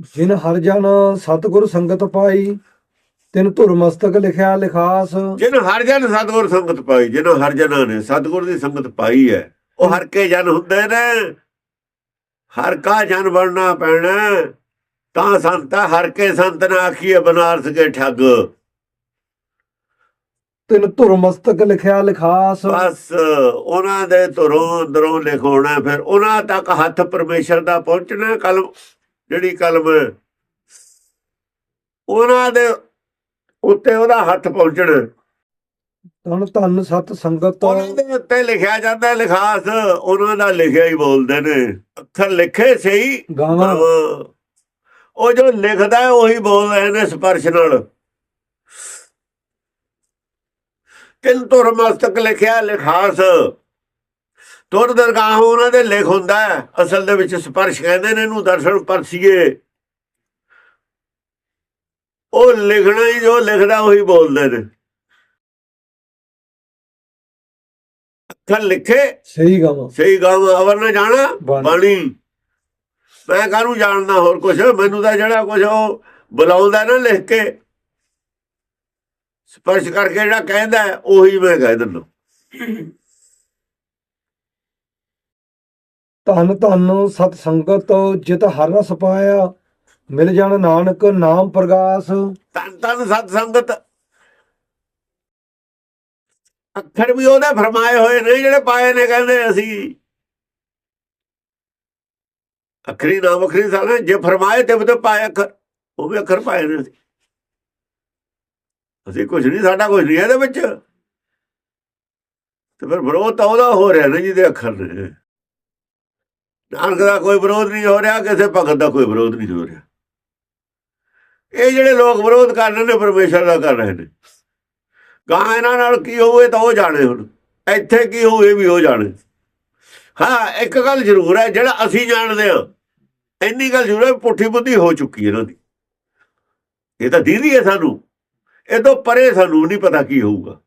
ਜਿਨ ਹਰ ਜਨ ਸਤਿਗੁਰ ਸੰਗਤ ਪਾਈ ਤਿਨ ਧੁਰ ਮਸਤਕ ਲਿਖਿਆ ਲਿਖਾਸ। ਜਿਹਨੂੰ ਹਰ ਜਨ ਸਤਿਗੁਰ ਸੰਗਤ ਪਾਈ ਜਿਹਨੂੰ ਹਰ ਜਨਾਂ ਨੇ ਸਤਿਗੁਰ ਦੀ ਸੰਗਤ ਪਾਈ ਹੈ ਉਹ ਹਰ ਕੇ ਜਨ ਹੁੰਦੇ ਨੇ। ਹਰ ਕਾ ਜਨ ਬਣਨਾ ਪੈਣਾ ਤਾਂ ਸੰਤਾ ਹਰ ਕੇ ਸੰਤ ਨਾ ਆਖੀਏ ਬਨਾਰਸ ਕੇ ਠੱਗ। ਤਿਨ ਧੁਰ ਮਸਤਕ ਲਿਖਿਆ ਲਿਖਾਸ। ਬਸ ਉਹਨਾਂ ਦੇ ਧੁਰੋਂ ਅੰਦਰੋਂ ਲਿਖਾਉਣਾ ਫਿਰ ਉਹਨਾਂ ਤੱਕ ਹੱਥ ਪਰਮੇਸ਼ਰ ਦਾ ਪਹੁੰਚਣਾ ਕਲਮ ਜਿਹੜੀ ਕਲਮ ਉਹਨਾਂ ਦੇ ਉੱਤੇ ਉਹਦਾ ਹੱਥ ਪਹੁੰਚਣਾ। ਤਨ ਧਨ ਸਤ ਸੰਗਤ। ਉਹਨਾਂ ਦੇ ਉੱਤੇ ਲਿਖਿਆ ਜਾਂਦਾ ਹੈ ਲਿਖਾਸ ਉਹਨਾਂ ਦਾ ਲਿਖਿਆ ਹੀ ਬੋਲਦੇ ਨੇ। ਅੱਖਰ ਲਿਖੇ ਸਹੀ ਗਾਵਾਂ ਉਹ ਜੋ ਲਿਖਦਾ ਹੈ ਉਹੀ ਬੋਲ ਰਹੇ ਨੇ ਸਪਰਸ਼ ਨਾਲ। ਤਿਲ ਤੁਰ ਮਸਤਕ ਲਿਖਿਆ ਲਿਖਾਸ। ਤੁਰ ਦਰਗਾਹ ਉਹਨਾਂ ਦੇ ਲਿਖ ਹੁੰਦਾ ਹੈ। ਅਸਲ ਦੇ ਵਿੱਚ ਸਪਰਸ਼ ਕਹਿੰਦੇ ਨੇ ਇਹਨੂੰ ਦਰਸ਼ਨ ਪਰਸੀਏ। ਉਹ ਲਿਖਣਾ ਹੀ ਜੋ ਲਿਖਦਾ ਉਹੀ ਬੋਲਦੇ ਨੇ। ਅੱਖਰ ਲਿਖੇ। ਸਹੀ ਗਾਵਾਂ। ਸਹੀ ਗੱਲ ਅਵਰ ਨਾ ਜਾਣਾ ਬਾਣੀ। ਮੈਂ ਕਾਹਨੂੰ ਜਾਣਦਾ ਹੋਰ ਕੁਝ ਮੈਨੂੰ ਤਾਂ ਜਿਹੜਾ ਕੁਝ ਉਹ ਬੁਲਾਉਂਦਾ ਨਾ ਲਿਖ ਕੇ ਸਪਰਸ਼ ਕਰਕੇ ਜਿਹੜਾ ਕਹਿੰਦਾ ਉਹੀ ਮੈਂ ਕਹਿ ਦਿੰਦਾ। ਧੰਨ ਧੰਨ ਸਤ ਸੰਗਤ, ਜਿਤ ਹਰ ਰਸ ਪਾਇਆ, ਮਿਲ ਜਾਣ ਨਾਨਕ ਨਾਮ ਪ੍ਰਗਾਸ। ਧੰਨ ਧੰਨ ਸਤ ਸੰਗਤ। ਅੱਖਰ ਵੀ ਉਹਦੇ ਫਰਮਾਏ ਹੋਏ ਨੇ, ਜਿਹੜੇ ਪਾਏ ਨੇ, ਕਹਿੰਦੇ ਅਸੀਂ। ਅਖਰੀ ਨਾਮ ਅਖਰੀ ਸਾਲੇ ਜੇ ਫਰਮਾਏ ਤੇ ਬਤੇ ਪਾਏ ਅੱਖਰ, ਉਹ ਵੀ ਅੱਖਰ ਪਾਏ ਨੇ ਅਸੀਂ। ਅਸੀਂ ਕੁਝ ਨਹੀਂ, ਸਾਡਾ ਕੁਝ ਨਹੀਂ ਇਹਦੇ ਵਿੱਚ। ਤੇ ਫਿਰ ਵਿਰੋਧ ਤਾਂ ਉਹਦਾ ਹੋ ਰਿਹਾ ਨਾ ਜਿਹਦੇ ਅੱਖਰ ਨੇ। ਨਾਨਕ ਦਾ ਕੋਈ ਵਿਰੋਧ ਨਹੀਂ ਹੋ ਰਿਹਾ, ਕਿਸੇ ਭਗਤ ਦਾ ਕੋਈ ਵਿਰੋਧ ਨਹੀਂ ਹੋ ਰਿਹਾ। ਇਹ ਜਿਹੜੇ ਲੋਕ ਵਿਰੋਧ ਕਰ ਰਹੇ ਨੇ, ਪਰਮੇਸ਼ਰ ਦਾ ਕਰ ਰਹੇ ਨੇ। ਗਾਂ ਇਹਨਾਂ ਨਾਲ ਕੀ ਹੋਵੇ ਤਾਂ ਉਹ ਜਾਣੇ ਹੁਣ। ਇੱਥੇ ਕੀ ਹੋਵੇ ਵੀ ਉਹ ਜਾਣੇ। ਹਾਂ, ਇੱਕ ਗੱਲ ਜ਼ਰੂਰ ਹੈ, ਜਿਹੜਾ ਅਸੀਂ ਜਾਣਦੇ ਹਾਂ, ਇੰਨੀ ਗੱਲ ਜ਼ਰੂਰ ਹੈ ਵੀ ਪੁੱਠੀ ਬੁੱਧੀ ਹੋ ਚੁੱਕੀ ਇਹਨਾਂ ਦੀ। ਇਹ ਤਾਂ ਦੀਦੀ ਹੈ ਸਾਨੂੰ। ਇਹ ਤੋਂ ਪਰੇ ਸਾਨੂੰ ਨਹੀਂ ਪਤਾ ਕੀ ਹੋਊਗਾ।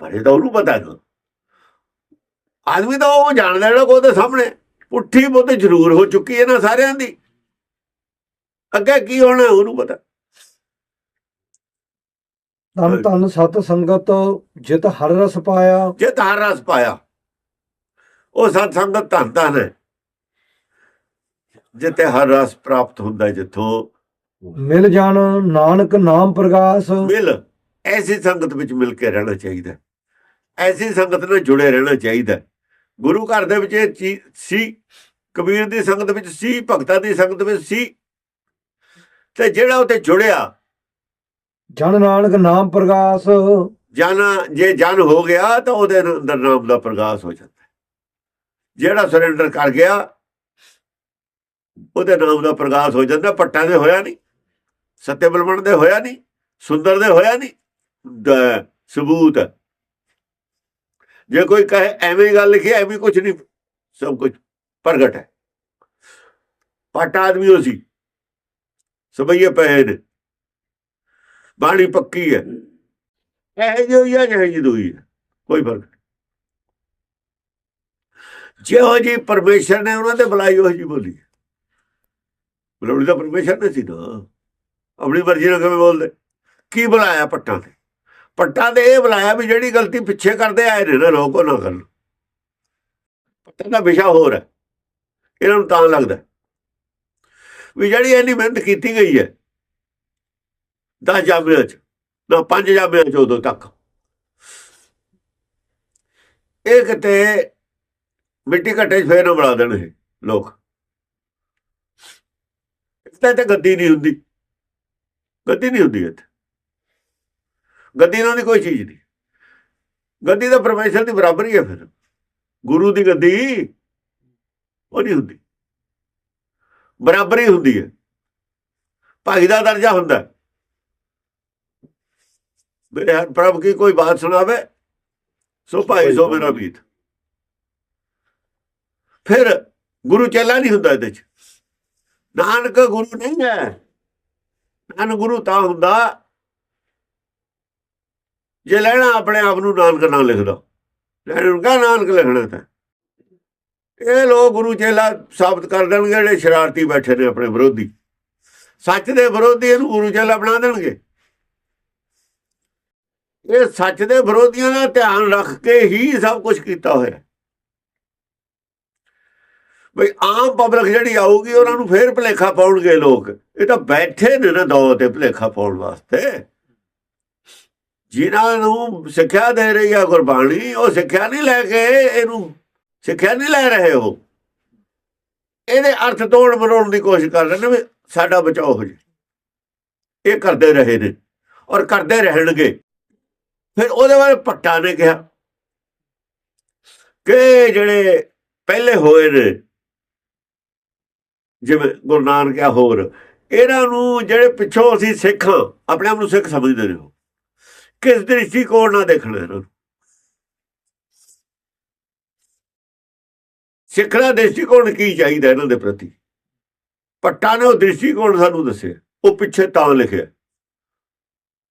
ਪਰੇ ਤਾਂ ਉਹਨੂੰ ਪਤਾ ਹੈ ਆਦਮੀ ਤਾਂ ਉਹ ਜਾਣਦਾ ਜਿਹੜਾ ਕੋਈ ਉਹਦੇ ਸਾਹਮਣੇ। ਪੁੱਠੀ ਬੁੱਧ ਜ਼ਰੂਰ ਹੋ ਚੁੱਕੀ ਹੈ ਨਾ ਸਾਰਿਆਂ ਦੀ। ਅੱਗੇ ਕੀ ਹੋਣਾ ਉਹਨੂੰ ਪਤਾ। ਧਨ ਧਨ ਸਤ ਸੰਗਤ ਜਿਤ ਹਰ ਰਸ ਪਾਇਆ। ਜੇ ਤਾਰ ਰਸ ਪਾਇਆ। ਉਹ ਸਤ ਸੰਗਤ ਧੰਨ ਧੰਨ ਹੈ। ਜਿੱਤੇ ਹਰ ਰਸ ਪ੍ਰਾਪਤ ਹੁੰਦਾ ਜਿੱਥੋਂ ਮਿਲ ਜਾਣ ਨਾਨਕ ਨਾਮ ਪ੍ਰਗਾਸ। ਮਿਲ। ਐਸੀ ਸੰਗਤ ਵਿੱਚ ਮਿਲ ਕੇ ਰਹਿਣਾ ਚਾਹੀਦਾ। ਐਸੀ ਸੰਗਤ ਨਾਲ ਜੁੜੇ ਰਹਿਣਾ ਚਾਹੀਦਾ। ਗੁਰੂ ਘਰ ਦੇ ਵਿੱਚ ਇਹ ਚੀਜ਼ ਸੀ ਕਬੀਰ ਦੀ ਸੰਗਤ ਵਿੱਚ ਸੀ ਭਗਤਾਂ ਦੀ ਸੰਗਤ ਵਿੱਚ ਸੀ ਤੇ ਜਿਹੜਾ ਉਤੇ ਜੁੜਿਆ ਜਨ ਨਾਨਕ ਨਾਮ ਪ੍ਰਗਾਸ ਜਨ ਜੇ ਜਨ ਹੋ ਗਿਆ ਤਾਂ ਉਹਦੇ ਅੰਦਰ ਨਾਮ ਦਾ ਪ੍ਰਗਾਸ ਹੋ ਜਾਂਦਾ। ਜਿਹੜਾ ਸਰੈਂਡਰ ਕਰ ਗਿਆ ਉਹਦੇ ਨਾਮ ਦਾ ਪ੍ਰਗਾਸ ਹੋ ਜਾਂਦਾ ਪੱਟਾਂ ਦੇ ਹੋਇਆ ਨਹੀਂ ਸੱਤੇ ਬਲਵਣ ਦੇ ਹੋਇਆ ਨਹੀਂ ਸੁੰਦਰ ਦੇ ਹੋਇਆ ਨਹੀਂ ਸਬੂਤ। ਜੇ ਕੋਈ ਕਹੇ, ਐਵੇਂ ਗੱਲ ਲਿਖੀ ਐਵੇਂ ਕੁਝ ਨਹੀਂ। ਸਭ ਕੁਝ ਪ੍ਰਗਟ ਹੈ। ਪੱਟ ਆਦਮੀ ਉਹ ਸੀ। ਸਬਈਏ ਪਏ ਨੇ। ਬਾਣੀ ਪੱਕੀ ਹੈ। ਇਹ ਜੋ ਹੀ ਹੈ, ਜਿਹੇ ਜਿਹੀ ਦੋਈ ਹੈ। ਕੋਈ ਫ਼ਰਕ ਨਹੀਂ। ਜਿਹੋ ਜੀ ਪਰਮੇਸ਼ਰ ਨੇ ਉਹਨਾਂ ਤੇ ਬੁਲਾਈ, ਉਹ ਜੀ ਬੋਲੀ ਬੁਲਾਉਣੀ ਤਾਂ ਪਰਮੇਸ਼ਰ ਨੇ ਸੀ ਨਾ। ਆਪਣੀ ਮਰਜ਼ੀ ਨਾਲ ਕਿਵੇਂ ਬੋਲਦੇ? ਕੀ ਬੁਲਾਇਆ ਪੱਟਾਂ ਤੇ? ਪੱਟਾਂ ਤੇ ਇਹ ਬੁਲਾਇਆ ਵੀ ਜਿਹੜੀ ਗਲਤੀ ਪਿੱਛੇ ਕਰਦੇ ਆਏ ਨੇ ਨਾ ਲੋਕ ਉਹ ਨਾ ਕਰਨ ਪੱਟਾਂ ਦਾ ਵਿਸ਼ਾ ਹੋਰ ਹੈ। ਇਹਨਾਂ ਨੂੰ ਤਾਂ ਲੱਗਦਾ ਵੀ ਜਿਹੜੀ ਇੰਨੀ ਮਿਹਨਤ ਕੀਤੀ ਗਈ ਹੈ 10 ਜਾਮਿਆਂ ਚ, ਨਾ ਪੰਜ ਜਾਮਿਆਂ ਚ ਉਦੋਂ ਤੱਕ। ਇਹ ਕਿਤੇ ਮਿੱਟੀ ਘੱਟੇ 'ਚ ਫੇਰ ਨਾ ਬਣਾ ਦੇਣ ਇਹ ਲੋਕ। ਇੱਥੇ ਤੇ ਗੱਦੀ ਨਹੀਂ ਹੁੰਦੀ। ਗੱਦੀ ਨਹੀਂ ਹੁੰਦੀ ਇੱਥੇ। ਗੱਦੀ ਨਾਲ ਦੀ ਕੋਈ ਚੀਜ਼ ਨਹੀਂ ਗੱਦੀ ਤਾਂ ਪਰਮੇਸ਼ਰ ਦੀ ਬਰਾਬਰੀ ਹੈ ਫਿਰ। ਗੁਰੂ ਦੀ ਗੱਦੀ ਉਹ ਨਹੀਂ ਹੁੰਦੀ। ਬਰਾਬਰੀ ਹੁੰਦੀ ਹੈ। ਭਾਈ ਦਾ ਦਰਜਾ ਹੁੰਦਾ। ਮੇਰੇ ਹਰ ਪ੍ਰਭ ਕੀ ਕੋਈ ਬਾਤ ਸੁਣਾਵੇ ਸੋ ਭਾਈ ਸੋ ਮੇਰਾ ਮੀਤ। ਫਿਰ ਗੁਰੂ ਚੇਲਾ ਨਹੀਂ ਹੁੰਦਾ ਇਹਦੇ ਚ। ਨਾਨਕ ਗੁਰੂ ਨਹੀਂ ਹੈ। ਨਾਨਕ ਗੁਰੂ ਤਾਂ ਹੁੰਦਾ ਜੇ ਲੈਣਾ ਆਪਣੇ ਆਪ ਨੂੰ, ਨਾਨਕ ਨਾਂ ਲਿਖਦਾ। ਲੈਣ ਕਾ ਨਾਨਕ ਲਿਖਣਾ ਤਾਂ। ਇਹ ਲੋਕ ਗੁਰੂ ਚੇਲਾ ਸਾਬਤ ਕਰ ਦੇਣਗੇ, ਜਿਹੜੇ ਸ਼ਰਾਰਤੀ ਬੈਠੇ ਨੇ ਆਪਣੇ ਵਿਰੋਧੀ। ਸੱਚ ਦੇ ਵਿਰੋਧੀ ਇਹਨੂੰ ਗੁਰੂ ਚੇਲਾ ਬਣਾ ਦੇਣਗੇ। ਇਹ ਸੱਚ ਦੇ ਵਿਰੋਧੀਆਂ ਦਾ ਧਿਆਨ ਰੱਖ ਕੇ ਹੀ ਸਭ ਕੁਝ ਕੀਤਾ ਹੋਇਆ। ਬਈ, ਆਮ ਪਬਲਿਕ ਜਿਹੜੀ ਆਊਗੀ, ਉਹਨਾਂ ਨੂੰ ਫੇਰ ਭਲੇਖਾ ਪਾਉਣਗੇ ਲੋਕ। ਇਹ ਤਾਂ ਬੈਠੇ ਨੇ ਨਾ ਦੋ ਤੇ ਭਲੇਖਾ ਪਾਉਣ ਵਾਸਤੇ। ਜਿਨ੍ਹਾਂ ਨੂੰ ਸਿੱਖਿਆ ਦੇ ਰਹੀ ਆ ਗੁਰਬਾਣੀ ਉਹ ਸਿੱਖਿਆ ਨਹੀਂ ਲੈ ਕੇ ਇਹਨੂੰ ਸਿੱਖਿਆ ਨਹੀਂ ਲੈ ਰਹੇ ਉਹ। ਇਹਦੇ ਅਰਥ ਤੋੜ ਮਰੋੜ ਦੀ ਕੋਸ਼ਿਸ਼ ਕਰ ਰਹੇ ਨੇ ਵੀ ਸਾਡਾ ਬਚਾਓ ਹੋ ਜੇ ਇਹ ਕਰਦੇ ਰਹੇ ਨੇ ਔਰ ਕਰਦੇ ਰਹਿਣਗੇ। ਫਿਰ ਉਹਦੇ ਬਾਰੇ ਭੱਟਾ ਨੇ ਕਿਹਾ ਕਿ ਜਿਹੜੇ ਪਹਿਲੇ ਹੋਏ ਨੇ ਜਿਵੇਂ ਗੁਰੂ ਨਾਨਕ ਆ ਹੋਰ ਇਹਨਾਂ ਨੂੰ ਜਿਹੜੇ ਪਿੱਛੋਂ ਅਸੀਂ ਸਿੱਖ ਹਾਂ, ਆਪਣੇ ਆਪ ਨੂੰ ਸਿੱਖ ਸਮਝਦੇ ਨੇ ਉਹ। ਕਿਸ ਦ੍ਰਿਸ਼ਟੀਕੋਣ ਨਾਲ ਦੇਖਣਾ ਇਹਨਾਂ ਨੂੰ? ਸਿੱਖਣਾ ਦ੍ਰਿਸ਼ਟੀਕੋਣ ਕੀ ਚਾਹੀਦਾ ਇਹਨਾਂ ਦੇ ਪ੍ਰਤੀ? ਪੱਟਾ ਨੇ ਉਹ ਦ੍ਰਿਸ਼ਟੀਕੋਣ ਸਾਨੂੰ ਦੱਸਿਆ। ਉਹ ਪਿੱਛੇ ਤਾਂ ਲਿਖਿਆ।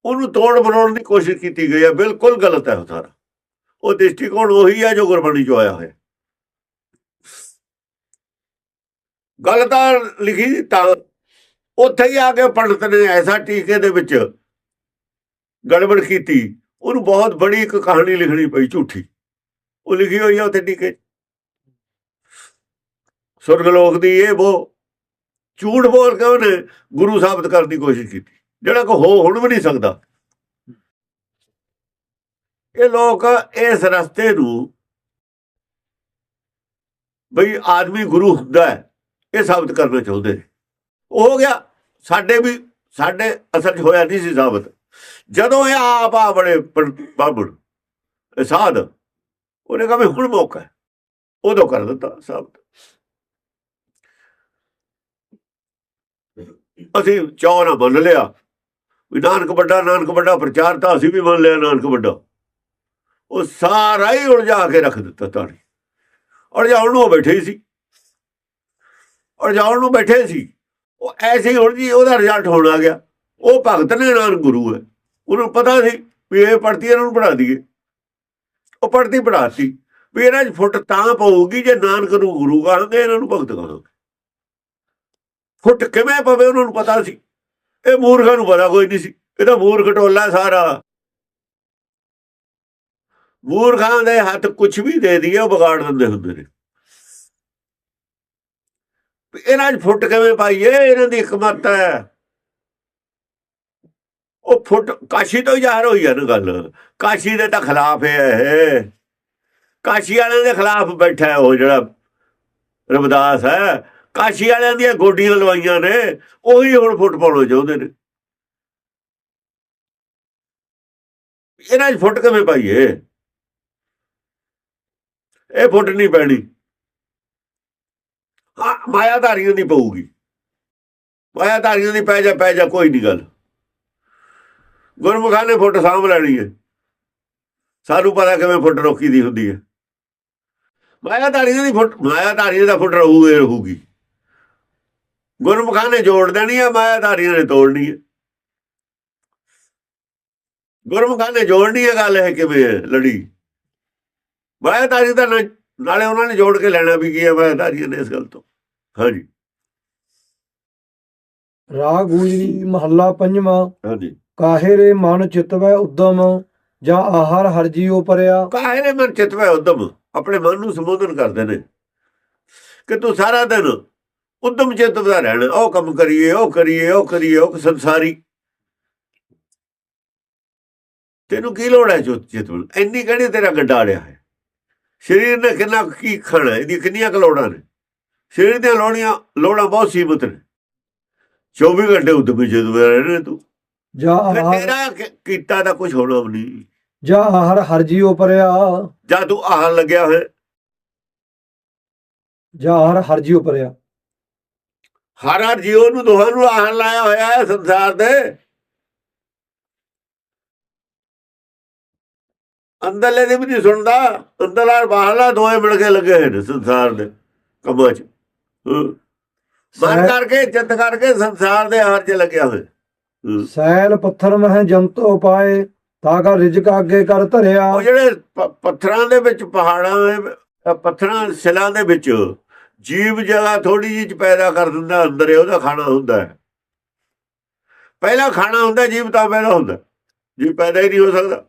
ਉਹਨੂੰ ਤੋੜ ਬਣਾਉਣ ਦੀ ਕੋਸ਼ਿਸ਼ ਕੀਤੀ ਗਈ ਹੈ ਬਿਲਕੁਲ ਗਲਤ ਹੈ ਉਹ ਸਾਰਾ। ਉਹ ਦ੍ਰਿਸ਼ਟੀਕੋਣ ਉਹੀ ਹੈ ਜੋ ਗੁਰਬਾਣੀ ਚੋਂ ਆਇਆ ਹੋਇਆ। ਗੱਲ ਤਾਂ ਲਿਖੀ ਤਾਂ ਉੱਥੇ ਹੀ ਆ ਕੇ ਪੰਡਤ ਨੇ ਐਸਾ ਟੀਕੇ ਦੇ ਵਿੱਚ ਗੜਬੜ ਕੀਤੀ, ਉਹਨੂੰ ਬਹੁਤ ਬੜੀ ਇੱਕ ਕਹਾਣੀ ਲਿਖਣੀ ਪਈ ਝੂਠੀ। ਉਹ ਲਿਖੀ ਹੋਈ ਹੈ ਉੱਥੇ ਟੀਕੇ ਸੁਰਗ ਲੋਕ ਦੀ ਇਹ ਉਹ ਝੂਠ ਬੋਲ ਕੇ ਉਹਨੇ ਗੁਰੂ ਸਾਬਤ ਕਰਨ ਦੀ ਕੋਸ਼ਿਸ਼ ਕੀਤੀ। ਜਿਹੜਾ ਕੋ ਹੋ ਹੁਣ ਵੀ ਨਹੀਂ ਸਕਦਾ। ਇਹ ਲੋਕ ਇਸ ਰਸਤੇ ਨੂੰ ਬਈ ਆਦਮੀ ਗੁਰੂ ਹੁੰਦਾ ਹੈ, ਇਹ ਸਾਬਤ ਕਰਨਾ ਚਾਹੁੰਦੇ ਨੇ। ਉਹ ਹੋ ਗਿਆ, ਸਾਡੇ ਵੀ, ਸਾਡੇ ਅਸਲ 'ਚ ਹੋਇਆ ਨਹੀਂ ਸੀ ਸਾਬਤ। ਜਦੋਂ ਇਹ ਆਪ ਆ ਬੜੇ ਪੰ- ਬਾਬੜ ਇਹ ਸਾਧ ਉਹਨੇ ਕਹਾ ਵੀ ਹੁਣ ਮੌਕਾ ਉਦੋਂ ਕਰ ਦਿੱਤਾ ਸਾਬਤ ਅਸੀਂ ਚਾਹ ਨਾ ਮੰਨ ਲਿਆ ਵੀ ਨਾਨਕ ਵੱਡਾ ਨਾਨਕ ਵੱਡਾ ਪ੍ਰਚਾਰ ਤਾਂ ਅਸੀਂ ਵੀ ਮੰਨ ਲਿਆ ਨਾਨਕ ਵੱਡਾ। ਉਹ ਸਾਰਾ ਹੀ ਉਲਝਾ ਕੇ ਰੱਖ ਦਿੱਤਾ ਤਾਣੀ ਉਲਝਾਉਣ ਨੂੰ ਉਹ ਬੈਠੇ ਹੀ ਸੀ। ਉਲਝਾਉਣ ਨੂੰ ਬੈਠੇ ਸੀ। ਉਹ ਐਸੇ ਹੀ ਹੁਣ ਉਹਦਾ ਰਿਜ਼ਲਟ ਹੋਣ ਆ ਗਿਆ। ਉਹ ਭਗਤ ਨੇ ਨਾਨਕ ਗੁਰੂ ਹੈ। ਉਹਨੂੰ ਪਤਾ ਸੀ ਵੀ ਇਹ ਪੜਤੀ ਇਹਨਾਂ ਨੂੰ ਪੜਾ ਦਈਏ। ਉਹ ਪੜਤੀ ਪੜਾਤੀ ਵੀ ਇਹਨਾਂ 'ਚ ਫੁੱਟ ਤਾਂ ਪਊਗੀ ਜੇ ਨਾਨਕ ਨੂੰ ਗੁਰੂ ਕਹਾਂਗੇ, ਇਹਨਾਂ ਨੂੰ ਭਗਤ ਕਹਾਂਗੇ। ਫੁੱਟ ਕਿਵੇਂ ਪਵੇ ਉਹਨਾਂ ਨੂੰ ਪਤਾ ਸੀ। ਇਹ ਮੂਰਖਾਂ ਨੂੰ ਪਤਾ ਕੋਈ ਨਹੀਂ ਸੀ। ਇਹ ਤਾਂ ਮੂਰਖ ਟੋਲਾ ਸਾਰਾ। ਮੂਰਖਾਂ ਦੇ ਹੱਥ ਕੁਝ ਵੀ ਦੇ ਦਈਏ, ਉਹ ਵਿਗਾੜ ਦਿੰਦੇ ਹੁੰਦੇ ਨੇ। ਇਹਨਾਂ 'ਚ ਫੁੱਟ ਕਿਵੇਂ ਪਾਈਏ, ਇਹਨਾਂ ਦੀ ਇੱਕ ਹਕਮਤ ਹੈ। ਉਹ ਫੁੱਟ ਕਾਸ਼ੀ ਤੋਂ ਹੀ ਜ਼ਾਹਰ ਹੋਈ ਹੈ ਨਾ ਗੱਲ। ਕਾਸ਼ੀ ਦੇ ਤਾਂ ਖਿਲਾਫ ਹੈ ਇਹ। ਕਾਸ਼ੀ ਵਾਲਿਆਂ ਦੇ ਖਿਲਾਫ ਬੈਠਾ ਉਹ ਜਿਹੜਾ ਰਵਿਦਾਸ ਹੈ। ਕਾਸ਼ੀ ਵਾਲਿਆਂ ਦੀਆਂ ਗੋਡੀਆਂ ਲਵਾਈਆਂ ਨੇ, ਉਹੀ ਹੁਣ ਫੁੱਟ ਪਾਉਣਾ ਚਾਹੁੰਦੇ ਨੇ ਇਹਨਾਂ 'ਚ ਫੁੱਟ ਕਿਵੇਂ ਪਾਈਏ ਇਹ ਫੁੱਟ ਨਹੀਂ ਪੈਣੀ। ਹਾਂ ਮਾਇਆਧਾਰੀਆਂ ਦੀ ਪਊਗੀ। ਮਾਇਆਧਾਰੀਆਂ ਦੀ ਪੈ ਜਾ ਪੈ ਜਾ, ਕੋਈ ਨਹੀਂ ਗੱਲ। ਗੁਰਮੁਖਾਂ ਨੇ ਫੁੱਟ ਸਾਂਭ ਲੈਣੀ ਹੈ। ਸਾਨੂੰ ਪਤਾ ਕਿਵੇਂ ਫੁੱਟ ਰੋਕੀ ਦੀ ਹੁੰਦੀ ਹੈ। ਮਾਇਆਧਾਰੀਆਂ ਦੀ ਫੁੱਟ ਮਾਇਆਧਾਰੀਆਂ ਦਾ ਫੁੱਟ ਰਹੂਗੇ ਰਹੂਗੀ। ਗੁਰਮੁਖਾਂ ਨੇ ਜੋੜ ਦੇਣੀ ਹੈ ਮਾਇਆਧਾਰੀਆਂ ਨੇ ਤੋੜਨੀ ਹੈ। ਗੁਰਮੁਖਾਂ ਨੇ ਜੋੜਨੀ ਹੈ ਗੱਲ ਇਹ ਕਿਵੇਂ ਲੜੀ। ਮਾਇਆਧਾਰੀ ਦਾ ਨਾ- ਨਾਲੇ ਉਹਨਾਂ ਨੇ ਜੋੜ ਕੇ ਲੈਣਾ ਵੀ ਕੀ ਹੈ ਮਾਇਆਧਾਰੀਆਂ ਨੇ ਇਸ ਗੱਲ ਤੋਂ। ਹਾਂਜੀ। ਰਾਗ ਗੂੰਜਰੀ ਮਹੱਲਾ ਪੰਜਵਾਂ। ਹਾਂਜੀ। ਕਾਹੇ ਮਨ ਚਿਤਵੈ ਉਦਮ, ਜਾਂ ਆਹਾਰ ਹਰਜੀਉ ਪਰਿਆ? ਕਾਹੇ ਮਨ ਚਿਤਵੈ ਉਦਮ? ਆਪਣੇ ਮਨ ਨੂੰ ਸੰਬੋਧਨ ਕਰਦੇ ਨੇ। ਕਿ ਤੂੰ ਸਾਰਾ ਦਿਨ ਉਦਮ ਚਿਤਵਦਾ ਰਹਿਣਾ। ਉਹ ਕੰਮ ਕਰੀਏ, ਉਹ ਕਰੀਏ ਉਹ ਕਰੀਏ, ਉਹ ਸੰਸਾਰੀ। ਤੈਨੂੰ ਕੀ ਲੋੜ ਹੈ ਚੁੱਤ ਚਿਤਵਨ? ਇੰਨੀ ਕਿਹੜੀ ਤੇਰਾ ਗੱਡਾ ਅੜਿਆ ਹੈ? ਸਰੀਰ ਨੇ ਕਿੰਨਾ ਕੁ ਕੀ ਖਾਣਾ ਇਹਦੀ ਕਿੰਨੀਆਂ ਕੁ ਲੋੜਾਂ ਨੇ? ਸਰੀਰ ਦੀਆਂ ਲੋੜੀਆਂ, ਲੋੜਾਂ ਬਹੁਤ ਸੀਮਤ ਨੇ। 24 ਘੰਟੇ ਉਦਮ ਚਿਤਵਦਾ ਰਹਿਣਾ ਤੂੰ। ਜਾਂ ਆਹਾਰ ਤੇਰਾ ਕੀਤਾ ਤਾਂ ਕੁਝ ਹੋਣਾ ਵੀ ਨਹੀਂ। ਜਾਂ ਆਹਾਰ ਹਰਜੀਉ ਪਰਿਆ। ਜਾਂ ਤੂੰ ਆਹ ਲੱਗਿਆ ਹੋਇਆ। ਜਾਂ ਆਹਾਰ ਹਰਜੀਉ ਪਰਿਆ। ਹਰ ਹਰ ਜੀਵ ਨੂੰ ਦੋਹਾਂ ਨੂੰ ਆਹਣ ਲਾਇਆ ਹੋਇਆ ਹੈ ਸੰਸਾਰ ਦੇ। ਅੰਦਰਲੇ ਦੇ ਵੀ ਨਹੀਂ ਸੁਣਦਾ। ਅੰਦਰਲਾ ਬਾਹਰਲਾ ਦੋਏ ਮਿਲ ਕੇ ਲੱਗੇ ਹੋਏ ਨੇ ਸੰਸਾਰ ਦੇ ਕੰਮਾਂ 'ਚ। ਸਹਿ- ਕਰਕੇ ਚਿੱਤ ਕਰਕੇ ਸੰਸਾਰ ਦੇ ਹਾਰ 'ਚ ਲੱਗਿਆ ਹੋਇਆ। ਸੈਲ ਪੱਥਰ ਮਹਿ ਜੰਤੋ ਪਾਏ ਤਾਂ ਕਾ ਰਿਜਕ ਅੱਗੇ ਕਰ ਧਰਿਆ। ਉਹ ਜਿਹੜੇ ਪੱਥਰਾਂ ਦੇ ਵਿੱਚ ਪਹਾੜਾਂ ਪੱਥਰਾਂ ਸਿਲਾਂ ਦੇ ਵਿੱਚ ਜੀਵ ਜਗ੍ਹਾ ਥੋੜੀ ਜਿਹੀ ਚ ਪੈਦਾ ਕਰ ਦਿੰਦਾ ਅੰਦਰ ਹੀ ਉਹਦਾ ਖਾਣਾ ਹੁੰਦਾ ਹੈ। ਪਹਿਲਾ ਖਾਣਾ ਹੁੰਦਾ ਜੀਵ ਤਾਂ ਪੈਦਾ ਹੁੰਦਾ। ਜੀਵ ਪੈਦਾ ਹੀ ਨਹੀਂ ਹੋ ਸਕਦਾ।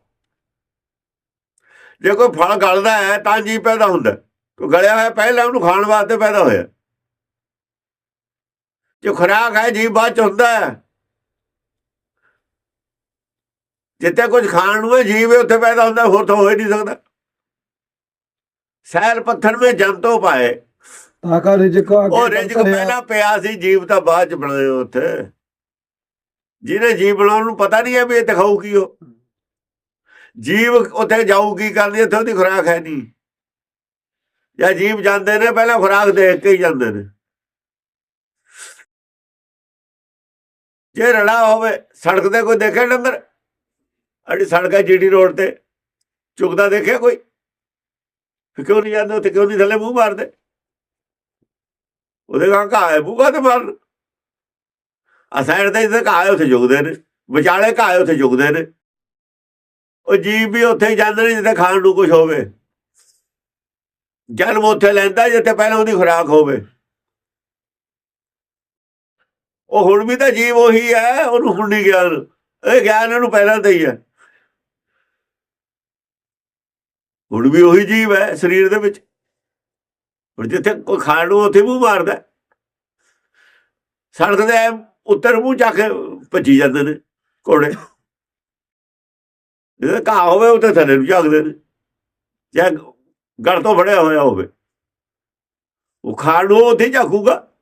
ਜੇ ਕੋਈ ਫਲ ਗਲਦਾ ਹੈ ਤਾਂ ਜੀਵ ਪੈਦਾ ਹੁੰਦਾ। ਕੋਈ ਗਲਿਆ ਹੋਇਆ ਪਹਿਲਾਂ ਉਹਨੂੰ ਖਾਣ ਵਾਸਤੇ ਪੈਦਾ ਹੋਇਆ। ਜੋ ਖੁਰਾਕ ਹੈ ਜੀਵ ਬਾਅਦ ਚ ਹੁੰਦਾ ਹੈ। ਜਿੱਥੇ ਕੁਝ ਖਾਣ ਨੂੰ ਹੈ ਜੀਵ ਉੱਥੇ ਪੈਦਾ ਹੁੰਦਾ ਹੋਰ ਤਾਂ ਹੋ ਹੀ ਨਹੀਂ ਸਕਦਾ। ਸੈਲ ਪੱਥਰ ਵਿੱਚ ਜੰਤੋ ਪਾਏ। ਤਾਕਾ ਰਿਜਕ ਉਹ ਰਿਜਕ ਪਹਿਲਾਂ ਪਿਆ ਸੀ ਜੀਵ ਤਾਂ ਬਾਅਦ ਚ ਬਣਾਏ ਉੱਥੇ। ਜਿਹਨੇ ਜੀਵ ਬਣਾਉਣ ਨੂੰ ਪਤਾ ਨਹੀਂ ਹੈ ਵੀ ਇਹ ਦਿਖਾਊ ਕੀ ਉਹ। ਜੀਵ ਉੱਥੇ ਜਾਊ ਕੀ ਕਰਨੀ ਇੱਥੇ ਉਹਦੀ ਖੁਰਾਕ ਹੈ ਨਹੀਂ। ਜਾਂ ਜੀਵ ਜਾਂਦੇ ਨੇ ਪਹਿਲਾਂ ਖੁਰਾਕ ਦੇਖ ਕੇ ਹੀ ਜਾਂਦੇ ਨੇ। ਜੇ ਰੜਾ ਹੋਵੇ ਸੜਕ ਤੇ ਕੋਈ ਦੇਖੇ ਡੰਗਰ? ਅੜੀ ਸੜਕ ਹੈ ਜੀਡੀ ਰੋਡ ਤੇ। ਚੁਗਦਾ ਦੇਖਿਆ ਕੋਈ? ਕਿਉਂ ਨਹੀਂ ਜਾਂਦੇ ਉੱਥੇ? ਕਿਉਂ ਨਹੀਂ ਥੱਲੇ ਮੂੰਹ ਮਾਰਦੇ? ਉਹਦੇ ਕਾ ਘਾਹ ਹੈ ਬੂਗਾ ਤੇ ਮਾਰਨ? ਆ ਸਾਈਡ ਤੇ ਜਿੱਥੇ ਘਾਹ ਉੱਥੇ ਜੁਗਦੇ ਨੇ। ਵਿਚਾਲੇ ਘਾਹ ਉੱਥੇ ਜੁਗਦੇ ਨੇ। ਉਹ ਜੀਵ ਵੀ ਉੱਥੇ ਹੀ ਜਾਂਦੇ ਨੇ ਜਿੱਥੇ ਖਾਣ ਨੂੰ ਕੁਝ ਹੋਵੇ। ਜਨਮ ਉੱਥੇ ਲੈਂਦਾ ਜਿੱਥੇ ਪਹਿਲਾਂ ਉਹਦੀ ਖੁਰਾਕ ਹੋਵੇ। ਉਹ ਹੁਣ ਵੀ ਤਾਂ ਜੀਵ ਉਹੀ ਹੈ, ਉਹਨੂੰ ਹੁਣ ਨਹੀਂ ਗਿਆਨ। ਇਹ ਗਿਆਨ ਉਹਨੂੰ ਪਹਿਲਾਂ ਤੇ ਹੀ ਹੈ। ਹੁਣ ਵੀ ਉਹੀ ਜੀਵ ਹੈ ਸਰੀਰ ਦੇ ਵਿੱਚ। ਹੁਣ ਜਿੱਥੇ ਕੋਈ ਖਾਣ ਨੂੰ ਉੱਥੇ ਮੂੰਹ ਮਾਰਦਾ। ਸੜਕ ਦੇ ਐਂ ਉੱਤਰ ਮੂੰਹ ਚੱਕ ਭੱਜੀ ਜਾਂਦੇ ਨੇ ਘੋੜੇ। ਜੇ ਘਾਹ ਹੋਵੇ ਉੱਥੇ ਥੱਲੇ ਨੂੰ ਝਾਕਦੇ ਨੇ। ਜਾਂ ਗੜ ਤੋਂ ਫੜਿਆ ਹੋਇਆ ਹੋਵੇ। ਉਹ ਖਾਣ ਨੂੰ ਉੱਥੇ ਹੀ ਝਾਕੂਗਾ।